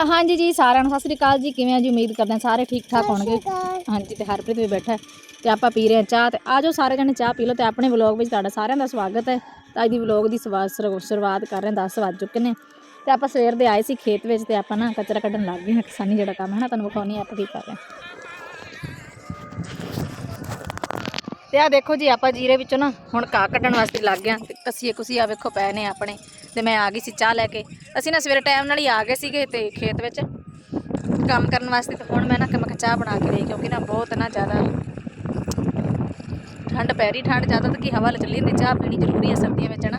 ਹਾਂਜੀ ਜੀ ਸਾਰਿਆਂ ਨੂੰ ਸਤਿ ਸ੍ਰੀ ਅਕਾਲ ਜੀ। ਕਿਵੇਂ ਆ ਜੀ? ਉਮੀਦ ਕਰਦੇ ਹਾਂ ਸਾਰੇ ਠੀਕ ਠਾਕ ਹੋਣਗੇ। ਹਾਂਜੀ ਤੇ ਹਰਪ੍ਰੀਤ ਵੀ ਬੈਠਾ ਹੈ ਤੇ ਆਪਾਂ ਪੀ ਰਹੇ ਹਾਂ ਚਾਹ ਤੇ ਆਜੋ ਸਾਰੇ ਜਣੇ ਚਾਹ ਪੀ ਲਓ ਤੇ ਆਪਣੇ ਵਲੌਗ ਵਿੱਚ ਤੁਹਾਡਾ ਸਾਰਿਆਂ ਦਾ ਸਵਾਗਤ ਹੈ। ਤਾਂ ਅੱਜ ਦੀ ਵਲੌਗ ਦੀ ਸਵਾ- ਸ਼ੁਰੂ- ਸ਼ੁਰੂਆਤ ਕਰ ਰਹੇ ਹਾਂ 10 ਵੱਜ ਚੁੱਕੇ ਨੇ। ਤੇ ਆਪਾਂ ਸਵੇਰ ਦੇ ਆਏ ਸੀ ਖੇਤ ਵਿੱਚ ਤੇ ਆਪਾਂ ਨਾ ਕਚਰਾ ਕੱਢਣ ਲੱਗ ਗਏ ਹਾਂ ਕਿਸਾਨੀ ਜਿਹੜਾ ਕੰਮ ਹੈ ਨਾ ਤੁਹਾਨੂੰ ਵਿਖਾਉਣੀ ਆਪਾਂ ਕੀ ਕਰ ਰਹੇ ਹਾਂ। ਤੇ ਆ ਦੇਖੋ ਜੀ ਆਪਾਂ ਜੀਰੇ ਵਿੱਚੋਂ ਨਾ ਹੁਣ ਘਾਹ ਕੱਢਣ ਵਾਸਤੇ ਲੱਗ ਗਿਆ ਤੇ ਕਸੀਏ ਕੁਸੀ ਆ ਵੇਖੋ ਪਏ ਨੇ ਆਪਣੇ। ਤੇ ਮੈਂ ਆ ਗਈ ਸੀ ਚਾਹ ਲੈ ਕੇ। ਅਸੀਂ ਨਾ ਸਵੇਰੇ ਟਾਈਮ ਨਾਲ ਹੀ ਆ ਗਏ ਸੀਗੇ ਤੇ ਖੇਤ ਵਿੱਚ। ਕੰਮ ਕਰਨ ਵਾਸਤੇ ਤੇ ਹੁਣ ਮੈਂ ਨਾ ਕਿ ਮੈਂ ਕਿਹਾ ਚਾਹ ਬਣਾ ਕੇ ਲਈ ਕਿਉਂਕਿ ਨਾ ਬਹੁਤ ਨਾ ਜ਼ਿਆਦਾ ਠੰਡ ਪੈ ਰਹੀ, ਠੰਡ ਜ਼ਿਆਦਾ ਤਾਂ ਕੀ ਹਵਾ ਚੱਲੀ ਜਾਂਦੀ, ਚਾਹ ਪੀਣੀ ਜ਼ਰੂਰੀ ਹੈ ਸਰਦੀਆਂ ਵਿੱਚ ਨਾ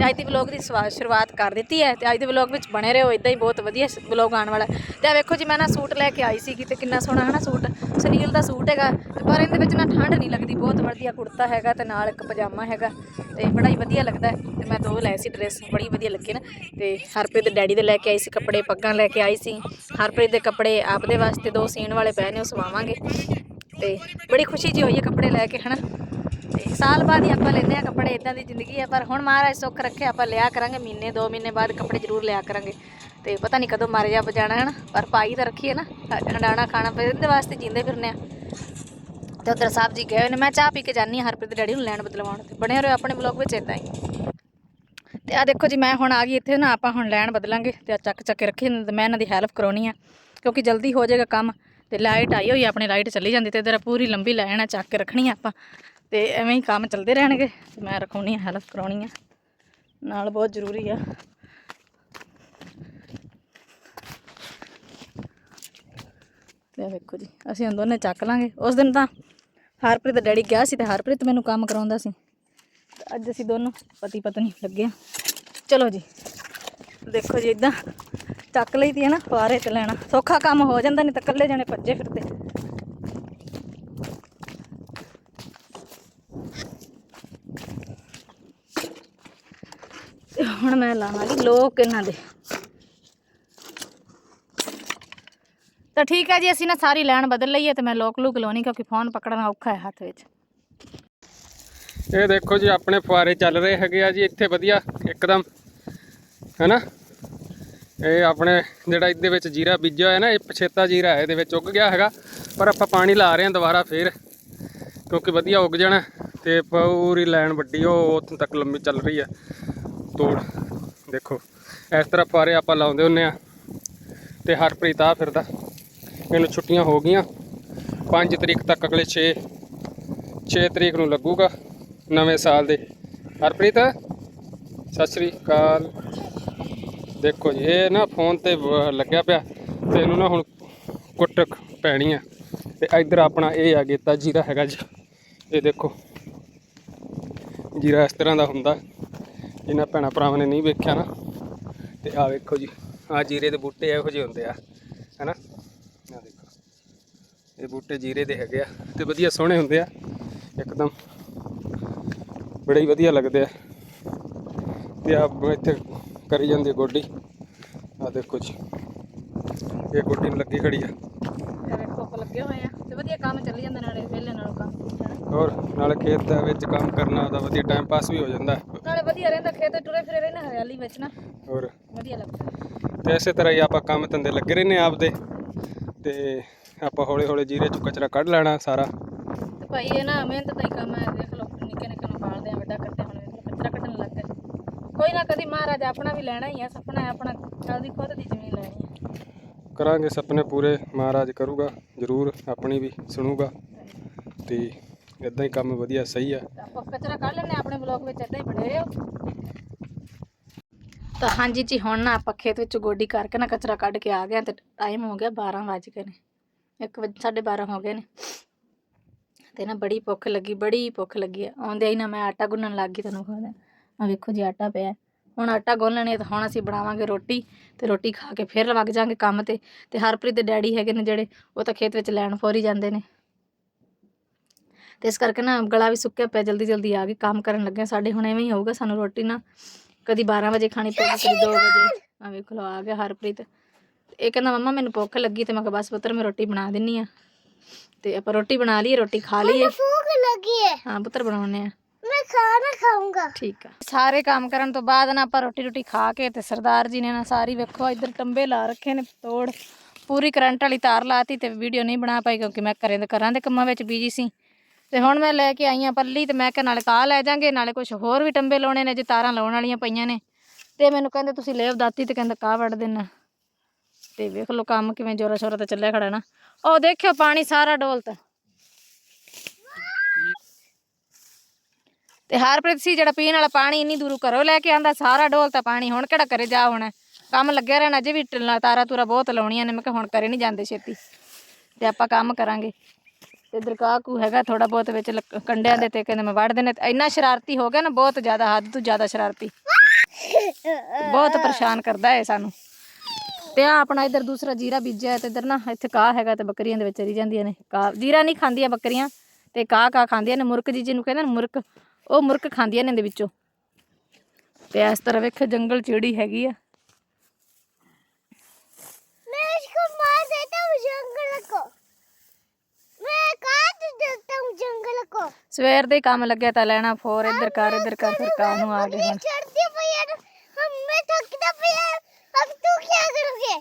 ਤੇ ਅੱਜ ਦੀ ਵਲੌਗ ਦੀ ਸਵਾ- ਸ਼ੁਰੂਆਤ ਕਰ ਦਿੱਤੀ ਹੈ ਤੇ ਅੱਜ ਦੇ ਵਲੌਗ ਵਿੱਚ ਬਣੇ ਰਹੋ ਇਦਾਂ ਹੀ ਬਹੁਤ ਵਧੀਆ ਵਲੌਗ ਆਉਣ ਵਾਲਾ ਹੈ। ਤੇ ਆ ਵੇਖੋ ਜੀ, ਮੈਂ ਨਾ ਸੂਟ ਲੈ ਕੇ ਆਈ ਸੀ ਤੇ ਕਿੰਨਾ ਸੋਹਣਾ ਹੈ ਨਾ ਸੂਟ। ਸੁਨੀਲ ਦਾ ਸੂਟ ਹੈਗਾ ਤੇ ਪਰ ਇਹਦੇ ਵਿੱਚ ਨਾ ਠੰਡ ਨਹੀਂ ਲੱਗਦੀ, ਬਹੁਤ ਵਧੀਆ ਕੁੜਤਾ ਹੈਗਾ ਤੇ ਨਾਲ ਇੱਕ ਪਜਾਮਾ ਹੈਗਾ ਤੇ ਬੜਾ ਹੀ ਵਧੀਆ ਲੱਗਦਾ ਹੈ। ਤੇ ਮੈਂ ਦੋ ਲੈ ਸੀ ਡਰੈਸ ਬੜੀ ਵਧੀਆ ਲੱਗੇ ਨਾ। ਤੇ ਹਰਪ੍ਰੀਤ ਦੇ ਡੈਡੀ ਦੇ ਲੈ ਕੇ ਆਈ ਸੀ ਕੱਪੜੇ, ਪੱਗਾਂ ਲੈ ਕੇ ਆਈ ਸੀ। ਹਰਪ੍ਰੀਤ ਦੇ ਕੱਪੜੇ ਆਪਦੇ ਵਾਸਤੇ ਦੋ ਸੀਣ ਵਾਲੇ ਪਏ ਨੇ, ਉਹ ਸਵਾਵਾਂਗੇ। ਤੇ ਬੜੀ ਖੁਸ਼ੀ ਜੀ ਹੋਈ ਹੈ ਕੱਪੜੇ ਲੈ ਕੇ, ਹਨਾ। ਤੇ ਸਾਲ ਬਾਅਦ ਹੀ ਆਪਾਂ ਲੈਂਦੇ ਆ ਕੱਪੜੇ ਇਦਾਂ ਦੀ ਜ਼ਿੰਦਗੀ ਆ ਪਰ ਹੁਣ ਮਹਾਰਾਜ ਸੁੱਖ ਰੱਖੇ ਆਪਾਂ ਲਿਆ ਕਰਾਂਗੇ ਮਹੀਨੇ 2 ਮਹੀਨੇ ਬਾਅਦ ਕੱਪੜੇ ਜ਼ਰੂਰ ਲਿਆ ਕਰਾਂਗੇ। ਤੇ ਪਤਾ ਨਹੀਂ ਕਦੋਂ ਮਰ ਜਾ ਬਜਾਣਾ ਹੈ ਨਾ ਪਰ ਪਾਈ ਤਾਂ ਰੱਖੀਏ ਨਾ ਹੰਡਾਣਾ ਖਾਣਾ ਪਏ ਇਹਦੇ ਵਾਸਤੇ ਜਿੰਦੇ ਫਿਰਨੇ ਆ। ਤੇ ਉਧਰ ਸਾਹਿਬ ਜੀ ਗਏ ਨੇ ਮੈਂ ਚਾਹ ਪੀ ਕੇ ਜਾਨੀ ਹਾਂ ਹਰਪ੍ਰੀਤ ਡੈਡੀ ਨੂੰ ਲੈਣ ਬਦਲਵਾਉਣ ਤੇ ਬਣੇ ਰਹੋ ਆਪਣੇ ਬਲੌਗ ਵਿੱਚ ਇਦਾਂ ਹੀ। ਤੇ ਆ ਦੇਖੋ ਜੀ ਮੈਂ ਹੁਣ ਆ ਗਈ ਇੱਥੇ ਨਾ ਆਪਾਂ ਹੁਣ ਲੈਣ ਬਦਲਾਂਗੇ ਤੇ ਆ ਚੱਕ ਚੱਕ ਕੇ ਰੱਖੀ ਨੇ ਮੈਂ ਇਹਨਾਂ ਦੀ ਹੈਲਪ ਕਰਾਉਣੀ ਆ ਕਿਉਂਕਿ ਜਲਦੀ ਹੋ ਜਾਏਗਾ ਕੰਮ ਤੇ ਲਾਈਟ ਆਈ ਹੋਈ ਆ, ਆਪਣੀ ਲਾਈਟ ਚੱਲੀ ਜਾਂਦੀ ਤੇ ਇਧਰ ਪੂਰੀ ਲੰਬੀ ਲਾਈਨ ਆ ਚੱਕ ਕੇ ਰੱਖਣੀ ਆ ਆਪਾਂ। ਤੇ ਐਵੇਂ ਹੀ ਕੰਮ ਚੱਲਦੇ ਰਹਿਣਗੇ। ਤੇ ਮੈਂ ਰਖਾਉਣੀ ਆ ਹੈਲਪ ਕਰਾਉਣੀ ਆ। ਨਾਲ ਬਹੁਤ ਜ਼ਰੂਰੀ ਆ। ਤੇ ਵੇਖੋ ਜੀ, ਅਸੀਂ ਹੁਣ ਦੋਨੇ ਚੱਕ ਲਾਂਗੇ। ਉਸ ਦਿਨ ਤਾਂ ਹਰਪ੍ਰੀਤ ਦਾ ਡੈਡੀ ਗਿਆ ਸੀ ਤੇ ਹਰਪ੍ਰੀਤ ਮੈਨੂੰ ਕੰਮ ਕਰਾਉਂਦਾ ਸੀ। ਤੇ ਅੱਜ ਅਸੀਂ ਦੋਨੋਂ ਪਤੀ ਪਤਨੀ ਲੱਗੇ ਆ। ਚਲੋ ਜੀ, ਦੇਖੋ ਜੀ ਇਦਾਂ ਚੱਕ ਲਈ ਤੀ ਹੈ ਨਾ ਫੁਆਰੇ ਤੇ ਲੈਣਾ। ਸੌਖਾ ਕੰਮ ਹੋ ਜਾਂਦਾ, ਨਹੀਂ ਤਾਂ ਇਕੱਲੇ ਜਣੇ ਭੱਜੇ ਫਿਰਦੇ। ਤੇ ਹੁਣ ਮੈਂ ਲਾਵਾਂਗੀ ਲੋਕ ਇਹਨਾਂ ਦੇ। ਤਾਂ ਠੀਕ ਹੈ ਜੀ, ਅਸੀਂ ਨਾ ਸਾਰੀ ਲਾਈਨ ਬਦਲ ਲਈਏ ਤੇ ਮੈਂ ਲੋਕ ਲੂਕ ਲਾਉਣੀ ਕਿਉਂਕਿ ਫੋਨ ਪਕੜਨਾ ਔਖਾ ਹੈ ਹੱਥ ਵਿੱਚ। ਇਹ ਦੇਖੋ ਜੀ, ਆਪਣੇ ਫੁਆਰੇ ਚੱਲ ਰਹੇ ਹੈਗੇ ਆ ਜੀ, ਇੱਥੇ ਵਧੀਆ, ਇੱਕਦਮ, ਹੈਨਾ? ਇਹ ਆਪਣੇ ਜਿਹੜਾ ਇਹਦੇ ਵਿੱਚ ਜੀਰਾ ਬੀਜਿਆ ਹੋਇਆ ਨਾ, ਇਹ ਪਛੇਤਾ ਜੀਰਾ ਹੈ, ਇਹਦੇ ਵਿੱਚ ਉੱਗ ਗਿਆ ਹੈਗਾ, ਪਰ ਆਪਾਂ ਪਾਣੀ ਲਾ ਰਹੇ ਹਾਂ ਦੁਬਾਰਾ ਫੇਰ, ਕਿਉਂਕਿ ਵਧੀਆ ਉੱਗ ਜਾਣਾ, ਤੇ ਪੂਰੀ ਲਾਈਨ ਵੱਡੀ ਉਹ ਉੱਥੋਂ ਤੱਕ ਲੰਮੀ ਚੱਲ ਰਹੀ ਹੈ। ਤੋੜ। ਦੇਖੋ, ਇਸ ਤਰ੍ਹਾਂ ਫੁਆਰੇ ਆਪਾਂ ਲਾਉਂਦੇ ਹੁੰਨੇ ਆ ਤੇ ਹਰਪ੍ਰੀਤ ਆ ਫਿਰਦਾ। ਇਹਨੂੰ ਛੁੱਟੀਆਂ ਹੋ ਗਈਆਂ। 5 ਤਰੀਕ ਤੱਕ ਅਗਲੇ 6 6 ਤਰੀਕ ਨੂੰ ਲੱਗੂਗਾ ਨਵੇਂ ਸਾਲ ਦੇ। ਹਰਪ੍ਰੀਤ, ਸਤਿ ਸ੍ਰੀ ਅਕਾਲ। ਦੇਖੋ ਜੀ, ਇਹ ਨਾ ਫੋਨ ਤੇ ਵ- ਲੱਗਿਆ ਪਿਆ। ਤੇ ਇਹਨੂੰ ਨਾ ਹੁਣ ਕੁੱਟਕ ਪੈਣੀ ਆ। ਤੇ ਇੱਧਰ ਆਪਣਾ ਇਹ ਆ ਗੇਤਾ, ਜੀਰਾ ਹੈਗਾ ਜੀ। ਇਹ ਦੇਖੋ, ਜੀਰਾ ਇਸ ਤਰ੍ਹਾਂ ਦਾ ਹੁੰਦਾ। ਇਹਨਾਂ ਭੈਣਾਂ ਭਰਾਵਾਂ ਨੇ ਨਹੀਂ ਵੇਖਿਆ ਨਾ ਤੇ ਆ ਵੇਖੋ ਜੀ ਆ ਜੀਰੇ ਦੇ ਬੂਟੇ ਇਹੋ ਜਿਹੇ ਹੁੰਦੇ ਆ ਹੈਨਾ? ਆ ਦੇਖੋ ਇਹ ਬੂਟੇ ਜੀਰੇ ਦੇ ਹੈਗੇ ਆ ਤੇ ਵਧੀਆ ਸੋਹਣੇ ਹੁੰਦੇ ਆ ਇੱਕਦਮ ਬੜੇ ਹੀ ਵਧੀਆ ਲੱਗਦੇ ਆ। ਤੇ ਆ ਇੱਥੇ ਕਰੀ ਜਾਂਦੀ ਗੋਡੀ ਆ ਦੇਖੋ ਜੀ ਇਹ ਗੋਡੀ ਨੂੰ ਲੱਗੀ ਖੜੀ ਆ। ਲੱਗੇ ਹੋਏ ਆ ਤੇ ਵਧੀਆ ਕੰਮ ਚੱਲੀ ਜਾਂਦਾ ਨਾਲੇ ਵਿਹਲੇ ਨਾਲੋਂ ਕੰਮ। ਹੋਰ ਨਾਲੇ ਖੇਤ ਦੇ ਵਿੱਚ ਕੰਮ ਕਰਨਾ ਉਹਦਾ ਵਧੀਆ ਟਾਈਮ ਪਾਸ ਵੀ ਹੋ ਜਾਂਦਾ। ਵਧੀਆ ਰਹਿੰਦਾ ਖੇਤ ਟੁਰੇ ਫਿਰੇ ਰਹਿੰਦੇ ਹਰਿਆਲੀ ਵਿੱਚ ਨਾ। ਹੋਰ? ਵਧੀਆ ਲੱਗਦਾ। ਤੇ ਇਸੇ ਤਰ੍ਹਾਂ ਹੀ ਆਪਾਂ ਕੰਮ ਧੰਦੇ ਲੱਗੇ ਰਹਿੰਦੇ ਆ ਆਪਦੇ। ਤੇ ਆਪਾਂ ਹੌਲੀ ਹੌਲੀ ਜੀਰੇ ਚੋਂ ਕਚਰਾ ਕੱਢ ਲੈਣਾ ਸਾਰਾ। ਤੇ ਭਾਈ ਇਹ ਨਾ ਮਿਹਨਤ ਦਾ ਹੀ ਕੰਮ ਹੈ ਦੇਖ ਲਓ ਨਿੱਕੇ ਨਿੱਕੇ ਨੂੰ ਪਾਲਦੇ ਆ ਵੱਡਾ ਕਰਦੇ ਆ, ਹੁਣ ਵੇਖ ਲਓ ਕਚਰਾ ਕੱਢਣ ਲੱਗ ਗਏ। ਕੋਈ ਨਾ ਕਦੀ ਮਹਾਰਾਜ ਆਪਣਾ ਵੀ ਲੈਣਾ ਹੀ ਆ ਸੁਪਨਾ ਹੈ ਆਪਣਾ ਚੱਲਦੀ ਖੁਦ ਦੀ ਜ਼ਮੀਨ ਲੈਣੀ ਹੈ। ਕਰਾਂਗੇ ਸੁਪਨੇ ਪੂਰੇ ਮਹਾਰਾਜ ਕਰੂਗਾ ਜ਼ਰੂਰ ਆਪਣੀ ਵੀ ਸੁਣੂਗਾ। ਤੇ ਇਦਾਂ ਹੀ ਕੰਮ ਵਧੀਆ, ਸਹੀ ਆ। ਆਪਾਂ ਕਚਰਾ ਕੱਢ ਲੈਣੇ ਆਪਣੇ ਬਲੌਗ ਵਿੱਚ ਇਦਾਂ ਹੀ ਬਣੇ ਰਹੋ। ਤਾਂ ਹਾਂਜੀ ਜੀ, ਹੁਣ ਨਾ ਆਪਾਂ ਖੇਤ ਵਿੱਚ ਗੋਡੀ ਕਰਕੇ ਨਾ ਕਚਰਾ ਕੱਢ ਕੇ ਆ ਗਏ ਤੇ ਟਾਈਮ ਹੋ ਗਿਆ 12 ਵੱਜ ਗਏ ਨੇ। 1 ਵਜੇ 12:30 ਹੋ ਗਏ ਨੇ। ਤੇ ਨਾ ਬੜੀ ਭੁੱਖ ਲੱਗੀ, ਬੜੀ ਭੁੱਖ ਲੱਗੀ ਆ। ਆਉਂਦੇ ਹੀ ਨਾ ਮੈਂ ਆਟਾ ਗੁੰਨਣ ਲੱਗ ਗਈ ਤੁਹਾਨੂੰ ਖਵਾ ਆ ਵੇਖੋ ਜੀ, ਆਟਾ ਪਿਆ। ਹੁਣ ਆਟਾ ਗੁੰਨ ਲੈਣੇ ਤਾਂ ਹੁਣ ਅਸੀਂ ਬਣਾਵਾਂਗੇ ਰੋਟੀ ਤੇ ਰੋਟੀ ਖਾ ਕੇ ਫਿਰ ਲੱਗ ਜਾਾਂਗੇ ਕੰਮ ਤੇ। ਤੇ ਹਰਪ੍ਰੀਤ ਦੇ ਡੈਡੀ ਹੈਗੇ ਨੇ ਜਿਹੜੇ, ਉਹ ਤਾਂ ਖੇਤ ਵਿੱਚ ਲੈਣ ਫੋਰੀ ਜਾਂਦੇ ਨੇ। ਤੇ ਇਸ ਕਰਕੇ ਨਾ ਗਲਾ ਵੀ ਸੁੱਕਿਆ ਪਿਆ ਜਲਦੀ ਜਲਦੀ ਆ ਗਏ ਕੰਮ ਕਰਨ ਲੱਗੇ। ਸਾਡੇ ਹੁਣ ਐਵੇਂ ਹੀ ਹੋਊਗਾ ਸਾਨੂੰ ਰੋਟੀ ਨਾ ਕਦੀ 12 ਵਜੇ ਖਾਣੀ ਪਊਗੀ ਕਦੀ 2 ਵਜੇ। ਆ ਵੇਖ ਲਓ ਆ ਗਿਆ ਹਰਪ੍ਰੀਤ। ਇਹ ਕਹਿੰਦਾ ਮੰਮਾ ਮੈਨੂੰ ਭੁੱਖ ਲੱਗੀ ਤੇ ਮੈਂ ਕਿਹਾ ਬਸ ਪੁੱਤਰ ਮੈਂ ਰੋਟੀ ਬਣਾ ਦਿੰਨੀ ਆ। ਤੇ ਆਪਾਂ ਰੋਟੀ ਬਣਾ ਲਈਏ ਰੋਟੀ ਖਾ ਲਈਏ। ਭੁੱਖ ਲੱਗੀ ਹੈ ਹਾਂ ਪੁੱਤਰ ਬਣਾਉਣੇ ਆ। ਮੈਂ ਖਾਣਾ ਖਾਊਂਗਾ। ਠੀਕ ਆ। ਸਾਰੇ ਕੰਮ ਕਰਨ ਤੋਂ ਬਾਅਦ ਨਾ ਆਪਾਂ ਰੋਟੀ ਰੋਟੀ ਖਾ ਕੇ ਤੇ ਸਰਦਾਰ ਜੀ ਨੇ ਨਾ ਸਾਰੀ ਵੇਖੋ ਇੱਧਰ ਟੰਬੇ ਲਾ ਰੱਖੇ ਨੇ ਤੋੜ। ਪੂਰੀ ਕਰੰਟ ਵਾਲੀ ਤਾਰ ਲਾਤੀ ਤੇ ਵੀਡੀਓ ਨਹੀਂ ਬਣਾ ਪਾਈ ਕਿਉਂਕਿ ਮੈਂ ਘਰੇ ਦੇ ਘਰਾਂ ਦੇ ਕੰਮਾਂ ਵਿੱਚ ਬੀਜੀ ਸੀ। ਤੇ ਹੁਣ ਮੈਂ ਲੈ ਕੇ ਆਈ ਆ ਪੱਲੀ ਤੇ ਮੈਂ ਕਿਹਾ ਨਾਲੇ ਕਾ ਲੈ ਜਾਾਂਗੇ, ਨਾਲੇ ਕੁਝ ਹੋਰ ਵੀ ਟੰਬੇ ਲਾਉਣੇ ਨੇ ਜੇ ਤਾਰਾਂ ਲਾਉਣ ਵਾਲੀਆਂ ਪਈਆਂ ਨੇ। ਤੇ ਮੈਨੂੰ ਕਹਿੰਦੇ ਤੁਸੀਂ ਲੇਵ ਦਾਤੀ ਤੇ ਕਹਿੰਦਾ ਕਾ ਵੜ ਦੇਣਾ। ਤੇ ਵੇਖ ਲੋ ਕੰਮ ਕਿਵੇਂ ਜੋਰਾ ਸ਼ੋਰਾ ਤੇ ਚੱਲਿਆ ਖੜਾ ਨਾ। ਉਹ ਦੇਖਿਓ ਪਾਣੀ ਸਾਰਾ ਡੋਲਤਾ। ਤੇ ਹਰਪ੍ਰੀਤ ਸੀ ਜਿਹੜਾ ਪੀਣ ਵਾਲਾ ਪਾਣੀ ਇੰਨੀ ਦੂਰੋਂ ਘਰੋਂ ਲੈ ਕੇ ਆਂਦਾ, ਸਾਰਾ ਡੋਲਤਾ ਪਾਣੀ, ਹੁਣ ਕਿਹੜਾ ਕਰੇ ਜਾ ਹੁਣ। ਕੰਮ ਲੱਗਿਆ ਰਹਿਣਾ, ਅਜੇ ਵੀ ਟਿੱਲਾ ਤਾਰਾ ਤੂਰਾ ਬਹੁਤ ਲਾਉਣੀਆਂ ਨੇ, ਮੈਂ ਕਿਹਾ ਹੁਣ ਕਰੇ ਨਹੀਂ ਜਾਂਦੇ ਛੇਤੀ। ਤੇ ਆਪਾਂ ਕੰਮ ਕਰਾਂਗੇ। ਤੇ ਦਰਕਾਕੂ ਹੈਗਾ ਥੋੜਾ ਬਹੁਤ ਵਿੱਚ ਲੱਕ- ਕੰਡਿਆਂ ਦੇ ਤੇ ਕਹਿੰਦੇ ਮੈਂ ਵੜ ਦੇਣੇ ਤੇ ਇੰਨਾ ਸ਼ਰਾਰਤੀ ਹੋ ਗਿਆ ਨਾ, ਬਹੁਤ ਜ਼ਿਆਦਾ ਹੱਦ ਤੋਂ ਜ਼ਿਆਦਾ ਸ਼ਰਾਰਤੀ। ਬਹੁਤ ਪਰੇਸ਼ਾਨ ਕਰਦਾ ਹੈ ਸਾਨੂੰ। ਤੇ ਆ ਆਪਣਾ ਇਧਰ ਦੂਸਰਾ ਜੀਰਾ ਬੀਜਿਆ ਹੈ ਤੇ ਇਧਰ ਨਾ ਇੱਥੇ ਕਾਹ ਹੈਗਾ ਤੇ ਬੱਕਰੀਆਂ ਦੇ ਵਿੱਚ ਚਰੀ ਜਾਂਦੀਆਂ ਨੇ। ਕਾਹ ਜੀਰਾ ਨਹੀਂ ਖਾਂਦੀਆਂ ਬੱਕਰੀਆਂ ਤੇ ਕਾਹ ਕਾਹ ਖਾਂਦੀਆਂ ਨੇ, ਮੁਰਕ ਜੀ ਜਿਹਨੂੰ ਕਹਿੰਦੇ ਨੇ ਮੁਰਕ, ਉਹ ਮੁਰਕ ਖਾਂਦੀਆਂ ਨੇ ਇਹਦੇ ਵਿੱਚੋਂ। ਤੇ ਇਸ ਤਰ੍ਹਾਂ ਵੇਖੋ ਜੰਗਲ ਚਿੜੀ ਹੈਗੀ ਆ। ਸਵੇਰ ਦੇ ਕੰਮ ਲੱਗਿਆ ਤਾਂ ਲੈਣਾ ਫੋਰ ਇੱਧਰ ਕਰ ਇੱਧਰ ਕਰ ਫਿਰ ਕੰਮ ਨੂੰ ਆ ਗਏ ਹੁਣ। ਛੱਡਦੀ ਥੱਕਦਾ ਪਈ ਅਬ ਤੂੰ ਕੀ ਕਰੋਗੇ